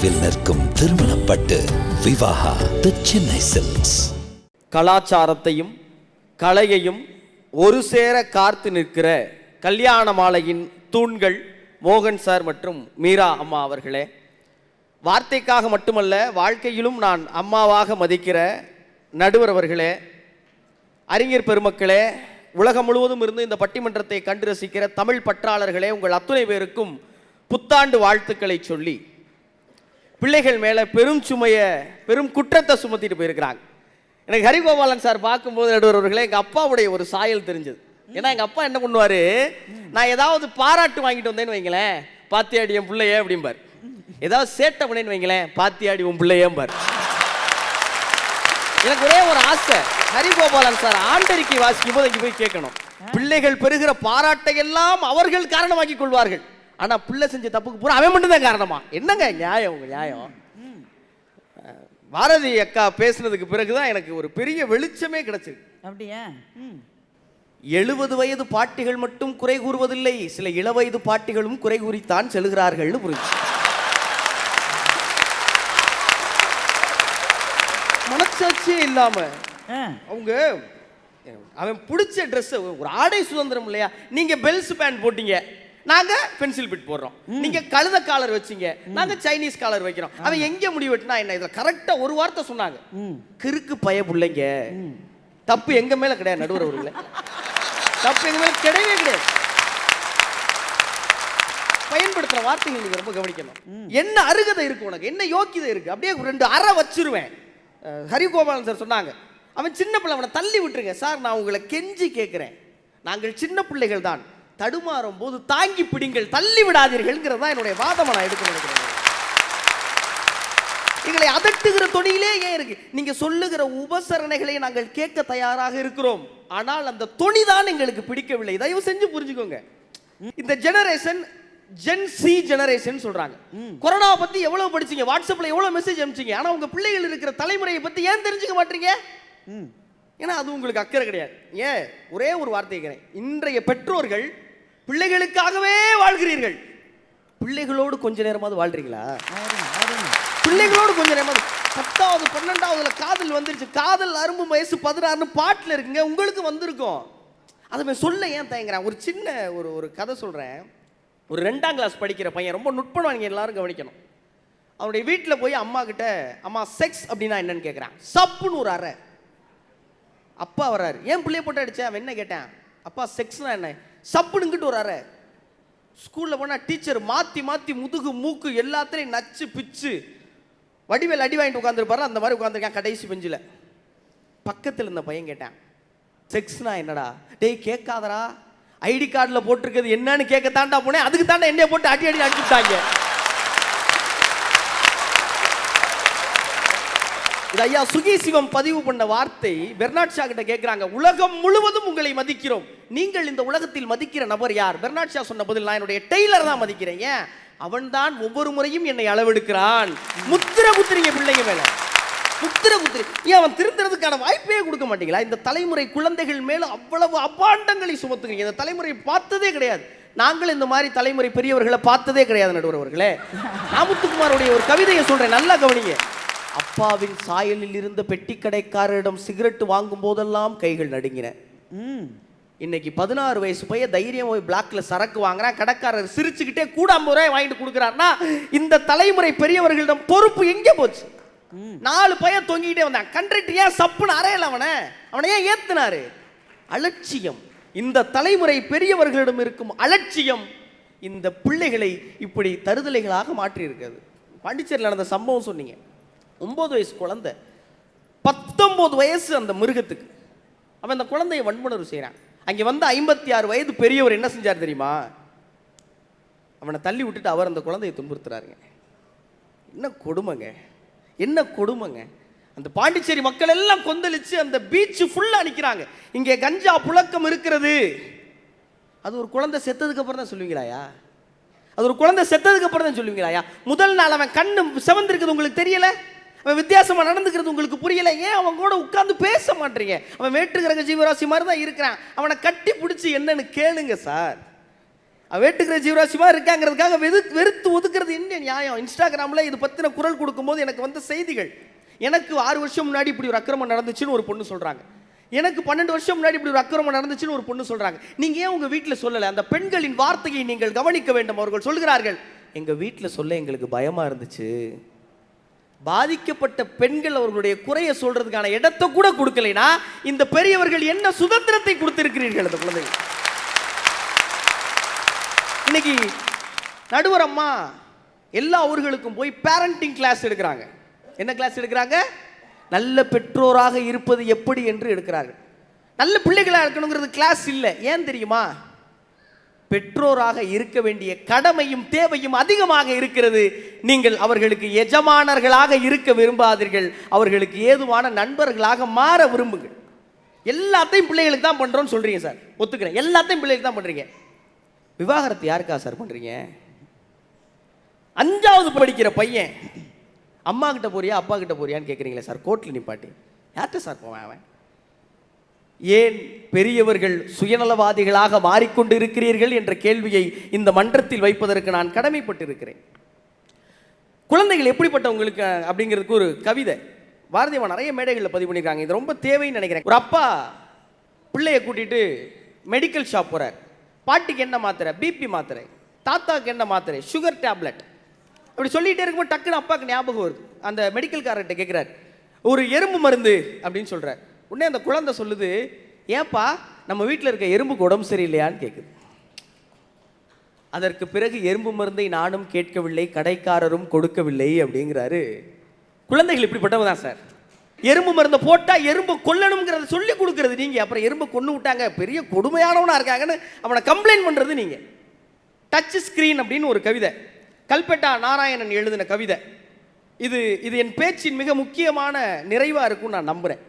பிரிவில் நிற்கும் திருமணப்பட்டு விவாகா தி சென்னை சில்க்ஸ் கலாச்சாரத்தையும் கலையையும் ஒரு சேர காத்து நிற்கிற கல்யாண மாலையின் தூண்கள் மோகன் சார் மற்றும் மீரா அம்மா அவர்களே. வார்த்தைக்காக மட்டுமல்ல வாழ்க்கையிலும் நான் அம்மாவாக மதிக்கிற நடுவர் அவர்களே. அறிஞர் பெருமக்களே உலகம் முழுவதும் இருந்து இந்த பட்டிமன்றத்தை கண்டு ரசிக்கிற தமிழ் பற்றாளர்களே உங்கள் அத்துணை பேருக்கும் புத்தாண்டு வாழ்த்துக்களை சொல்லி பிள்ளைகள் மேலே பெரும் சுமையை பெரும் குற்றத்தை சுமத்திட்டு போயிருக்கிறாங்க. எனக்கு ஹரிகோபாலன் சார் பார்க்கும்போது நடுவர் எங்கள் அப்பாவுடைய ஒரு சாயல் தெரிஞ்சது. ஏன்னா எங்கள் அப்பா என்ன பண்ணுவார்? நான் ஏதாவது பாராட்டு வாங்கிட்டு வந்தேன்னு வைங்களேன். பாத்தியாடி என் பிள்ளையே அப்படிம்பார். ஏதாவது சேட்டை பண்ணேன்னு வைங்களேன். பாத்தியாடி உன் பிள்ளையேம்பார். எனக்கு ஒரே ஒரு ஆசை. ஹரிகோபாலன் சார் ஆண்டறிக்கை வாசிக்கும் போது இங்கே போய் கேட்கணும். பிள்ளைகள் பெறுகிற பாராட்டை எல்லாம் அவர்கள் காரணமாக்கி கொள்வார்கள். ஆனா பிள்ளை செஞ்ச தப்புக்கு பூரா அவன் மட்டும்தான் காரணமா? என்னங்க நியாயம் உங்க நியாயம்? பாரதி அக்கா பேசுனதுக்கு பிறகுதான் எனக்கு ஒரு பெரிய வெளிச்சமே கிடைச்சது அப்படியா? எழுபது வயது பாட்டிகள் மட்டும் குறை கூறுவதில்லை சில இளவயது பாட்டிகளும் குறை கூறித்தான் செல்கிறார்கள்னு புரிஞ்சு. மனச்சாட்சியே இல்லாம அவங்க அவன் பிடிச்ச ட்ரெஸ் ஒரு ஆடை சுதந்திரம் இல்லையா? நீங்க பெல்ஸ் பேண்ட் போட்டீங்க. நாங்க பென்சில் பிட் போடுறோம். நீங்க கழுத காலர் வச்சீங்க. நாங்க சைனீஸ் காலர் வைக்கிறோம். அவன் எங்க முடிவு வெட்டினா என்ன? இதுல கரெக்டா ஒரு வார்த்தை சொன்னாங்க. ம். கிறுக்கு பய பிள்ளைங்க. தப்பு எங்க மேல கிடையாது நடுவர் அவர்களே தப்பு எங்க மேல கிடையவே கிடையாது. பயன்படுத்துற வார்த்தைகள் நீங்க ரொம்ப கவனிக்கணும். என்ன அருகதை இருக்கு உனக்கு? என்ன யோக்கியதை இருக்கு? அப்படியே ரெண்டு அறை வச்சிருவேன். ஹரிகோபாலன் சார் சொன்னாங்க. அவன் சின்ன பிள்ளை அவனை தள்ளி விட்டுருங்க. சார் நான் உங்களை கெஞ்சி கேட்கிறேன் நாங்கள் சின்ன பிள்ளைகள் தான் தடுமாறும் போது தாங்கி பிடிங்கள் தள்ளி விடாதீர்கள்ங்கிறது தான் என்னுடைய வாதம் நான் எடுக்க நினைக்கிறேன் எங்களை அதட்டுகிற தொனியிலே ஏன் இருக்கு? நீங்க சொல்லுகிற உபசரணைகளை நாங்கள் கேட்க தயாராக இருக்கிறோம். ஆனால் அந்த தொனி தான் எங்களுக்கு பிடிக்கவில்லை. தயவு செஞ்சு புரிஞ்சுக்கோங்க. இந்த ஜெனரேஷன் ஜென் சி ஜெனரேஷன் சொல்றாங்க. கொரோனா பத்தி எவ்வளவு படிச்சீங்க? வாட்ஸ்அப்ல எவ்வளவு மெசேஜ் அனுப்பிச்சீங்க? ஆனா உங்க பிள்ளைகள் இருக்கிற தலைமுறையை பத்தி ஏன் தெரிஞ்சுக்க மாட்டீங்க? ஏன்னா அது உங்களுக்கு அக்கறை கிடையாது. ஏன்? ஒரே ஒரு வார்த்தை கேட்கிறேன் இன்றைய பெற்றோர்கள் பிள்ளைகளுக்காகவே வாழ்கிறீர்கள். பிள்ளைகளோடு கொஞ்ச நேரமாவது வாழ்றீங்களா? பிள்ளைகளோடு கொஞ்ச நேரமாவது. பத்தாவது பன்னெண்டாவதுல காதல் வந்துருச்சு. காதல் அரும்பு வயசு பதினாறுன்னு பாட்டில் இருக்குங்க. உங்களுக்கு வந்திருக்கும். அதை சொல்ல ஏன் தயங்குறேன்? ஒரு சின்ன ஒரு ஒரு கதை சொல்கிறேன் ஒரு ரெண்டாம் கிளாஸ் படிக்கிற பையன் ரொம்ப நுட்பம் நீங்கள் எல்லாரும் கவனிக்கணும். அவனுடைய வீட்டில் போய் அம்மா கிட்ட அம்மா செக்ஸ் அப்படின்னா என்னன்னு கேட்குறான் சப்புன்னு ஒரு அறை. அப்பா வர்றாரு. ஏன் பிள்ளைய போட்டு அடிச்சேன் அவன் என்ன கேட்டேன்? அப்பா செக்ஸ்னா என்ன? சப்புனுங்கிட்டு வராரு ஸ்கூலில் போனால் டீச்சர் மாற்றி மாற்றி முதுகு மூக்கு எல்லாத்துலேயும் நச்சு பிச்சு. வடிவேல் அடி வாங்கிட்டு உட்காந்துருப்பாரு அந்த மாதிரி உட்காந்துருக்கான் கடைசி பெஞ்சில். பக்கத்தில் இருந்த பையன் கேட்டேன் செக்ஸ்னா என்னடா? டேய் கேட்காதடா. ஐடி கார்டில் போட்டிருக்கிறது என்னன்னு கேட்க தாண்டா போனேன். அதுக்கு தாண்டா என்னைய போட்டு அடி அடி அடிச்சுட்டாங்க. இது ஐயா சுகி சிவம் பதிவு பண்ண வார்த்தை பெர்னாட் ஷா கிட்ட கேட்குறாங்க உலகம் முழுவதும் உங்களை மதிக்கிறோம். நீங்கள் இந்த உலகத்தில் மதிக்கிற நபர் யார்? பெர்னாட் ஷா சொன்ன பதில் நான் என்னுடைய டெய்லர் தான் மதிக்கிறேன். ஏன்? அவன்தான் ஒவ்வொரு முறையும் என்னை அளவெடுக்கிறான். முத்திர குத்துறீங்க பிள்ளைங்க மேல. முத்திர குத்திரி. ஏன் அவன் திருந்துறதுக்கான வாய்ப்பே கொடுக்க மாட்டீங்களா இந்த தலைமுறை குழந்தைகள் மேல அவ்வளவு அபாண்டங்களை சுமத்துக்கிறீங்க இந்த தலைமுறை பார்த்ததே கிடையாது. நாங்கள் இந்த மாதிரி தலைமுறை பெரியவர்களை பார்த்ததே கிடையாது நடுவர் அவர்களே நாமுத்துக்குமாருடைய ஒரு கவிதையை சொல்றேன். நல்லா கவனிங்க. அப்பாவின் சாயலில் இருந்த பெட்டி கடைக்காரரிடம் சிகரெட் வாங்கும் போதெல்லாம் கைகள் நடுங்கின. ம். இன்னைக்கு பதினாறு வயசு பையன் தைரியம் போய் பிளாக்ல சரக்கு வாங்குறான் கடைக்காரர் சிரிச்சுக்கிட்டே கூட ஐம்பது ரூபாய் வாங்கிட்டு கொடுக்குறாருன்னா இந்த தலைமுறை பெரியவர்களிடம் பொறுப்பு எங்கே போச்சு? நாலு பையன் தொங்கிக்கிட்டே வந்தான். கண்ட்ரக்டர் ஏன் சப்புன்னு அறையல அவனை? அவனை ஏன் ஏத்துனாரு? அலட்சியம். இந்த தலைமுறை பெரியவர்களிடம் இருக்கும் அலட்சியம் இந்த பிள்ளைகளை இப்படி தருதலைகளாக மாற்றி இருக்கிறது பாண்டிச்சேரியில் நடந்த சம்பவம் சொன்னீங்க. ஒம்பது வயசு குழந்தை. பத்தொம்போது வயசு அந்த மிருகத்துக்கு. அவன் அந்த குழந்தையை வன்முணர்வு செய்கிறான் அங்கே வந்து ஐம்பத்தி ஆறு வயது பெரியவர் என்ன செஞ்சார் தெரியுமா? அவனை தள்ளி விட்டுட்டு அவர் அந்த குழந்தையை துன்புறுத்துறாருங்க. என்ன கொடுமைங்க? என்ன கொடுமைங்க? அந்த பாண்டிச்சேரி மக்கள் எல்லாம் கொந்தளிச்சு அந்த பீச்சு ஃபுல்லாக நிற்கிறாங்க இங்கே கஞ்சா புழக்கம் இருக்கிறது. அது ஒரு குழந்தை செத்ததுக்கு அப்புறம் தான் சொல்லுவீங்களாயா? அது ஒரு குழந்தை செத்ததுக்கு அப்புறம் தான் சொல்லுவீங்களாயா? முதல் நாள் அவன் கண்ணு செவந்திருக்குது உங்களுக்கு தெரியல? அவன் வித்தியாசமாக நடந்துக்கிறது உங்களுக்கு புரியல. ஏன் அவன் கூட உட்காந்து பேச மாட்டீங்க? அவன் வேற்றுக்கிற ஜீவராசி மாதிரி தான் இருக்கிறான். அவனை கட்டி பிடிச்சி என்னன்னு கேளுங்க சார். அவன் வேட்டுக்கிற ஜீவராசிமா இருக்காங்கிறதுக்காக வெறு வெறுத்து ஒதுக்குறது என்ன நியாயம்? இன்ஸ்டாகிராமில் இது பற்றின குரல் கொடுக்கும்போது எனக்கு வந்த செய்திகள். எனக்கு ஆறு வருஷம் முன்னாடி இப்படி ஒரு அக்கிரமம் நடந்துச்சுன்னு ஒரு பொண்ணு சொல்கிறாங்க எனக்கு பன்னெண்டு வருஷம் முன்னாடி இப்படி ஒரு அக்கிரமம் நடந்துச்சுன்னு ஒரு பொண்ணு சொல்கிறாங்க நீங்கள் ஏன் உங்கள் வீட்டில் சொல்லலை? அந்த பெண்களின் வார்த்தையை நீங்கள் கவனிக்க வேண்டும் அவர்கள் சொல்கிறார்கள். எங்கள் வீட்டில் சொல்ல எங்களுக்கு பயமாக இருந்துச்சு. பாதிக்கப்பட்ட பெண்கள் அவர்களுடைய குறையை சொல்றதுக்கான இடத்தை கூட கொடுக்கலைனா இந்த பெரியவர்கள் என்ன சுதந்திரத்தை கொடுத்திருக்கிறீர்கள் அந்த குழந்தைகள் இன்னைக்கு நடுவர் அம்மா எல்லா ஊர்களுக்கும் போய் பேரண்டிங் கிளாஸ் எடுக்கிறாங்க. என்ன கிளாஸ் எடுக்கிறாங்க? நல்ல பெற்றோராக இருப்பது எப்படி என்று எடுக்கிறார்கள். நல்ல பிள்ளைகளாக இருக்கணுங்கிறது கிளாஸ் இல்லை. ஏன் தெரியுமா? பெற்றோராக இருக்க வேண்டிய கடமையும் தேவையும் அதிகமாக இருக்கிறது. நீங்கள் அவர்களுக்கு எஜமானர்களாக இருக்க விரும்பாதீர்கள். அவர்களுக்கு ஏதுவான நண்பர்களாக மாற விரும்புங்கள். எல்லாத்தையும் பிள்ளைகளுக்கு தான் பண்ணுறோம்னு சொல்கிறீங்க சார். ஒத்துக்கிறேன். எல்லாத்தையும் பிள்ளைகளுக்கு தான் பண்ணுறீங்க விவாகரத்து யாருக்கா சார் பண்ணுறீங்க அஞ்சாவது படிக்கிற பையன். அம்மா கிட்ட போறியா அப்பா கிட்ட போறியான்னு கேட்குறீங்களே சார். கோர்ட்டில் நிப்பாட்டி. யார்கிட்ட சார் போவேன் அவன்? ஏன் பெரியவர்கள் சுயநலவாதிகளாக மாறிக்கொண்டு இருக்கிறீர்கள் என்ற கேள்வியை இந்த மன்றத்தில் வைப்பதற்கு நான் கடமைப்பட்டிருக்கிறேன். குழந்தைகள் எப்படிப்பட்டவங்களுக்கு அப்படிங்கிறதுக்கு ஒரு கவிதை. பாரதியம்மா நிறைய மேடைகளில் பதிவு பண்ணியிருக்காங்க. இது ரொம்ப தேவைன்னு நினைக்கிறேன். ஒரு அப்பா பிள்ளையை கூட்டிட்டு மெடிக்கல் ஷாப் போகிறார் பாட்டிக்கு என்ன மாத்திரை? பிபி மாத்திரை. தாத்தாக்கு என்ன மாத்திரை? சுகர் டேப்லெட் அப்படி சொல்லிகிட்டே இருக்கும்போது டக்குன்னு அப்பாவுக்கு ஞாபகம் வருது. அந்த மெடிக்கல் காரர்கிட்ட கேட்குறாரு ஒரு எறும்பு மருந்து அப்படின்னு சொல்கிறார் உடனே அந்த குழந்தை சொல்லுது ஏன்பா நம்ம வீட்டில் இருக்க எறும்புக்கு உடம்பு சரியில்லையான்னு கேட்குது அதற்கு பிறகு எறும்பு மருந்தை நானும் கேட்கவில்லை கடைக்காரரும் கொடுக்கவில்லை அப்படிங்கிறாரு. குழந்தைகள் இப்படிப்பட்டவங்க தான் சார். எறும்பு மருந்தை போட்டால் எறும்பு கொல்லணுங்கிறத சொல்லி கொடுக்கறது நீங்கள் அப்புறம் எறும்பு கொண்டு விட்டாங்க பெரிய கொடுமையானவனாக இருக்காங்கன்னு அவனை கம்ப்ளைண்ட் பண்ணுறது நீங்கள் டச் ஸ்க்ரீன் அப்படின்னு ஒரு கவிதை. கல்பெட்டா நாராயணன் எழுதின கவிதை. இது இது என் பேச்சின் மிக முக்கியமான நிறைவாக இருக்கும்னு நான் நம்புகிறேன்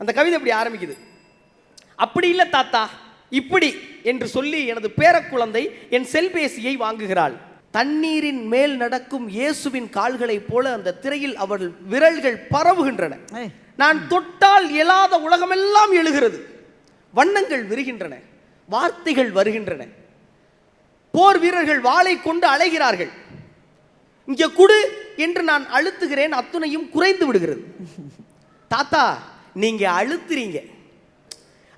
அந்த கவிதை இப்படி ஆரம்பிக்குது. அப்படி இல்லை தாத்தா இப்படி என்று சொல்லி எனது பேரக்குழந்தை என் செல்பேசியை வாங்குகிறாள். தண்ணீரின் மேல் நடக்கும் இயேசுவின் கால்களைப் போல அந்த திரையில் அவள் விரல்கள் பரவுகின்றன. நான் தொட்டால் எழாத உலகமெல்லாம் எழுகிறது. வண்ணங்கள் விரிகின்றன வார்த்தைகள் வருகின்றன. போர் வீரர்கள் வாளை கொண்டு அலைகிறார்கள். இங்கே குடு என்று நான் அழுத்துகிறேன் அத்துணையும் குறைந்து விடுகிறது. தாத்தா நீங்க அழுத்துறீங்க.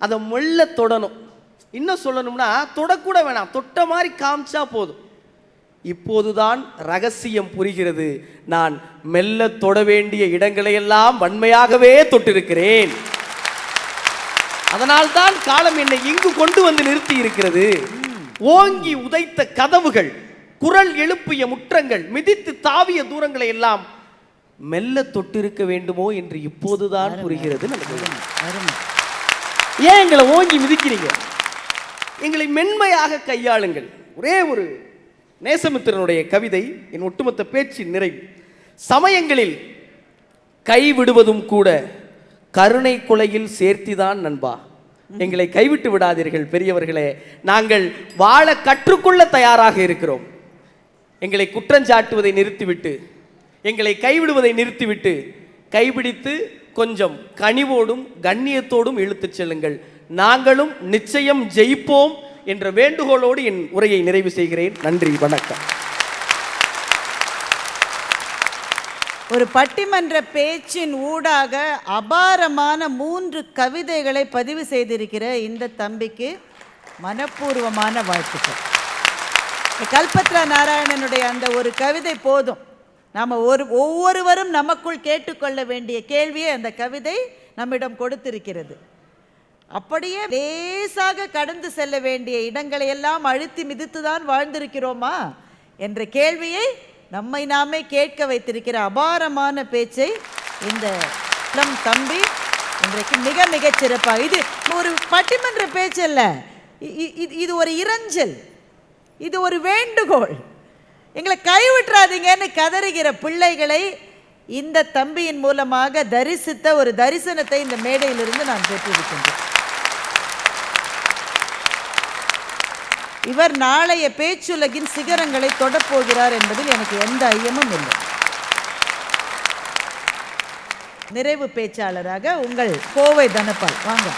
அதை மெல்ல தொடணும். இன்னும் சொல்லணும்னா தொடக்கூட வேணாம். தொட்ட மாதிரி காமிச்சா போதும். இப்போதுதான் ரகசியம் புரிகிறது. நான் மெல்ல தொட வேண்டிய இடங்களையெல்லாம் வன்மையாகவே தொட்டிருக்கிறேன். அதனால்தான் காலம் என்னை இங்கு கொண்டு வந்து நிறுத்தி இருக்கிறது. ஓங்கி உதைத்த கதவுகள் குரல் எழுப்பிய முற்றங்கள் மிதித்து தாவிய தூரங்களை எல்லாம் மெல்ல தொட்டிருக்க வேண்டுமோ என்று இப்போதுதான் புரிகிறது. நமக்கு ஏன் எங்களை ஓங்கி மிதிக்கிறீங்க? எங்களை மென்மையாக கையாளுங்கள். ஒரே ஒரு நேசமித்திரனுடைய கவிதை என் ஒட்டுமொத்த பேச்சின் நிறைவு. சமயங்களில் கைவிடுவதும் கூட கருணை கொலையில் சேர்த்திதான் நண்பா. எங்களை கைவிட்டு விடாதீர்கள் பெரியவர்களே. நாங்கள் வாழ கற்றுக்கொள்ள தயாராக இருக்கிறோம். எங்களை குற்றஞ்சாட்டுவதை நிறுத்திவிட்டு எங்களை கைவிடுவதை நிறுத்திவிட்டு கைபிடித்து கொஞ்சம் கனிவோடும் கண்ணியத்தோடும் இழுத்துச் செல்லுங்கள். நாங்களும் நிச்சயம் ஜெயிப்போம் என்ற வேண்டுகோளோடு என் உரையை நிறைவு செய்கிறேன். நன்றி வணக்கம். ஒரு பட்டிமன்ற பேச்சின் ஊடாக அபாரமான மூன்று கவிதைகளை பதிவு செய்திருக்கிற இந்த தம்பிக்கு மனப்பூர்வமான வாழ்த்துக்கள். கல்பத்ரா நாராயணனுடைய அந்த ஒரு கவிதை போதும். நாம் ஒரு ஒவ்வொருவரும் நமக்குள் கேட்டுக்கொள்ள வேண்டிய கேள்வியை அந்த கவிதை நம்மிடம் கொடுத்திருக்கிறது. அப்படியே லேசாக கடந்து செல்ல வேண்டிய இடங்களை எல்லாம் அழுத்தி மிதித்து தான் வாழ்ந்திருக்கிறோமா? என்ற கேள்வியை நம்மை நாமே கேட்க வைத்திருக்கிற அபாரமான பேச்சை இந்த நம் தம்பி இன்றைக்கு மிக மிகச் சிறப்பாக இது ஒரு பட்டிமன்ற பேச்சல்ல இ- இ- இது- இது ஒரு இறஞ்சல் இது ஒரு வேண்டுகோள். எங்களை கைவிட்டுறாதீங்கன்னு கதறுகிற பிள்ளைகளை இந்த தம்பியின் மூலமாக தரிசித்த ஒரு தரிசனத்தை இந்த மேடையிலிருந்து நான் பெற்றிருக்கின்றேன் இவர் நாளைய பேச்சுலகின் சிகரங்களை தொடப்போகிறார் என்பதில் எனக்கு எந்த ஐயமும் இல்லை. நிறைவு பேச்சாளராக உங்கள் கோவை தனப்பால் வாங்க.